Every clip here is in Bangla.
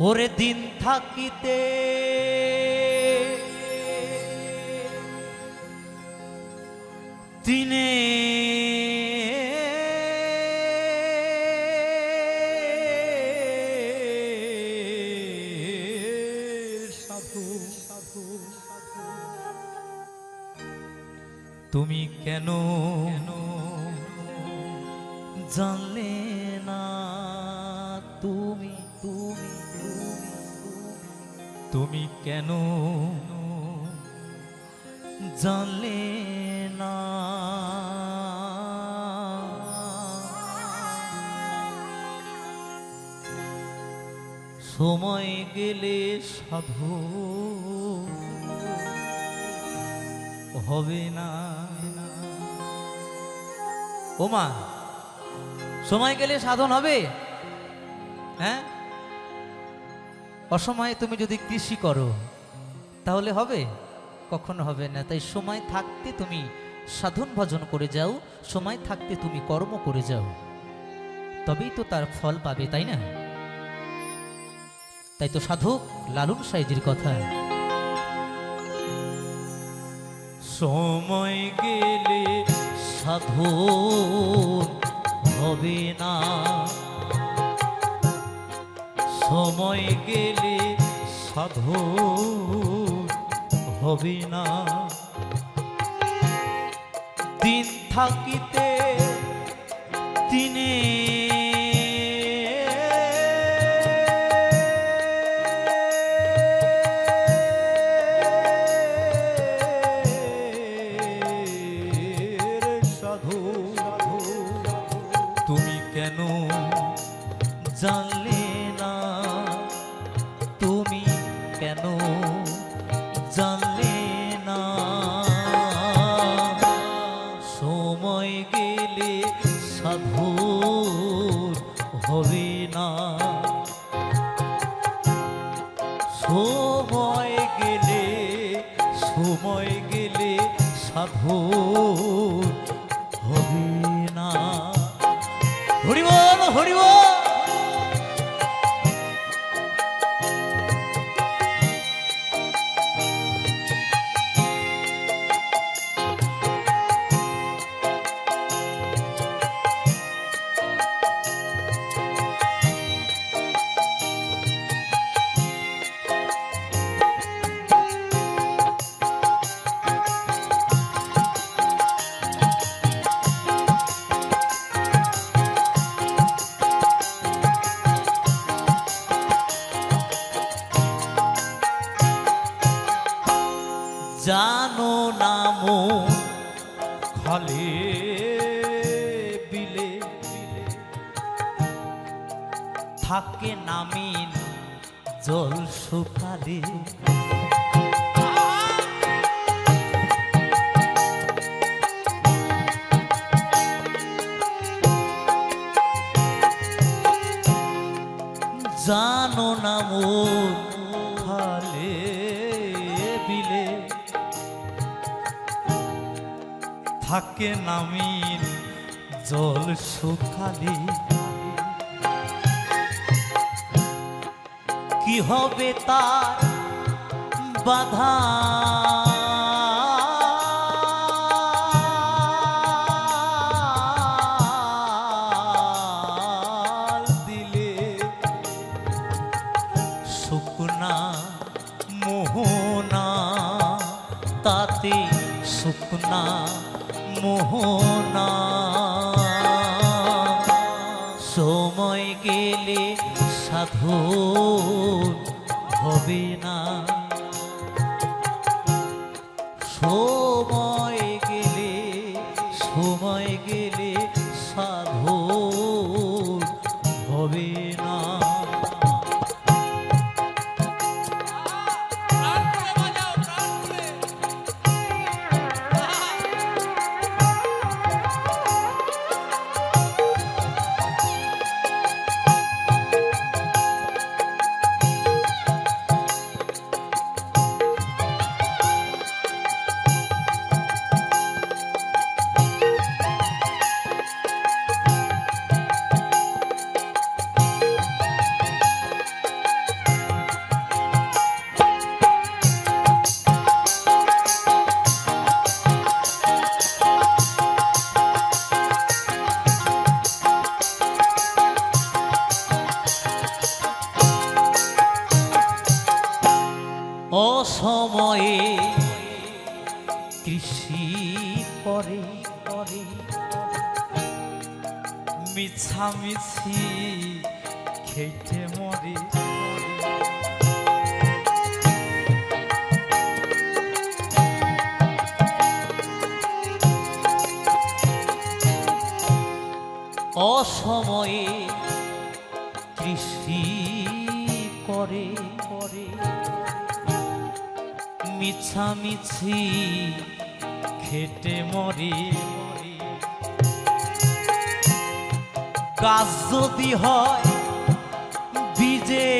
ওরে দিন থাকিতে। দিনে তুমি কেন জানলে না? তুমি তুমি। তুমি কেন জানলে না? সময় গেলে সাধু হবে না। ওমা, সময় গেলে সাধন হবে? হ্যাঁ? অসময়ে তুমি যদি কৃষি করো, তাহলে হবে? কখনো হবে না। তাই সময় থাকতে তুমি সাধন ভজন করে যাও, সময় থাকতে তুমি কর্ম করে যাও। তবেই তো তার ফল পাবে, তাই না? তাই তো সাধক লালন সাইজির কথা। সময় গেলে সাধন হবে না। সময় গেলে সাধন হবে না। দিন থাকিতে দিনে সাধু তুমি কেন জানলে সাধু হবে না। সময় গেলে সময় গেলে সাধু হবে না। হরিবল হরিবল! খালে বিলে থাকে নামিন জল শুকালে জানো না মোর থাকে নামিন জল শুকালে কি হবে তার বাধা? দিলে শুকনা মোহনা তাতে মোহনা। সময় গেলে সাধু হবে না। সময় গেলে সময় গেলে অসময়ে কৃষি করে করে। মিছামিছি খেটে মরে। অসময়ে কৃষি করে মিছামিছি খেটে মরে। গাছ যদি হয় বীজে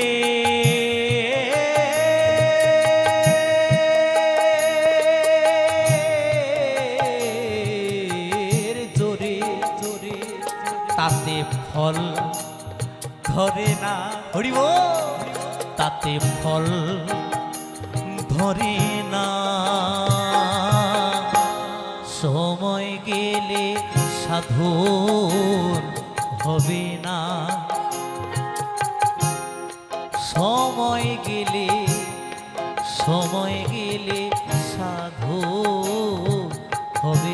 তাতে ফল ধরে না। হরিব তাতে ফল ধরে না। সময় গেলে সাধু হবে না। সময় গেলে সময় গেলে সাধু হবে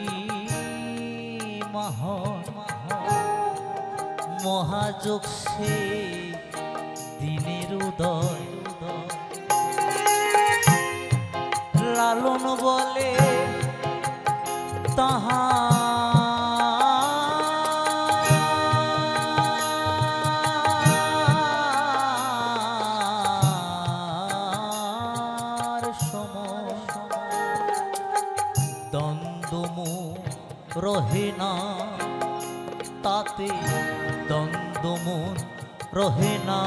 মহাযোগ সে দিনের উদয়। লালন বলে তাহা রহে না।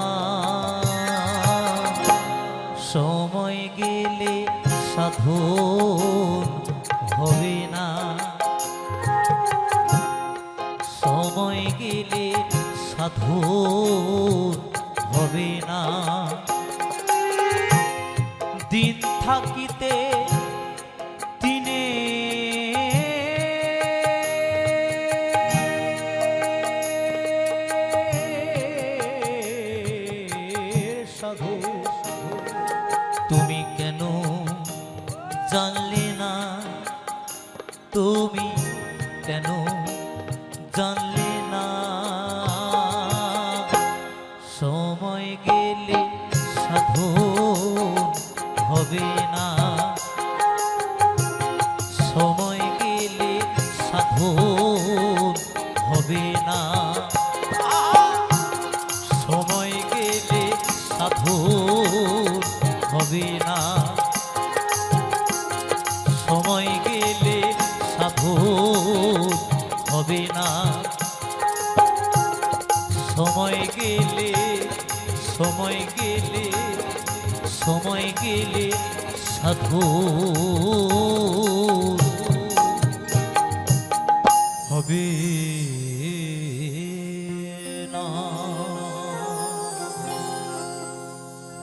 সময় গেলে সাধন হবে না। সময় গেলে সাধন হবে না। দিন থাকিতে না। তুমি কেন জানলে না? সময় গেলে সাধু হবে না। সময় গেলে সাধু হবে না। সময় গেলে সাধু হবে না। সময় গেলে সময় গেলে সময় গেলে সাধু।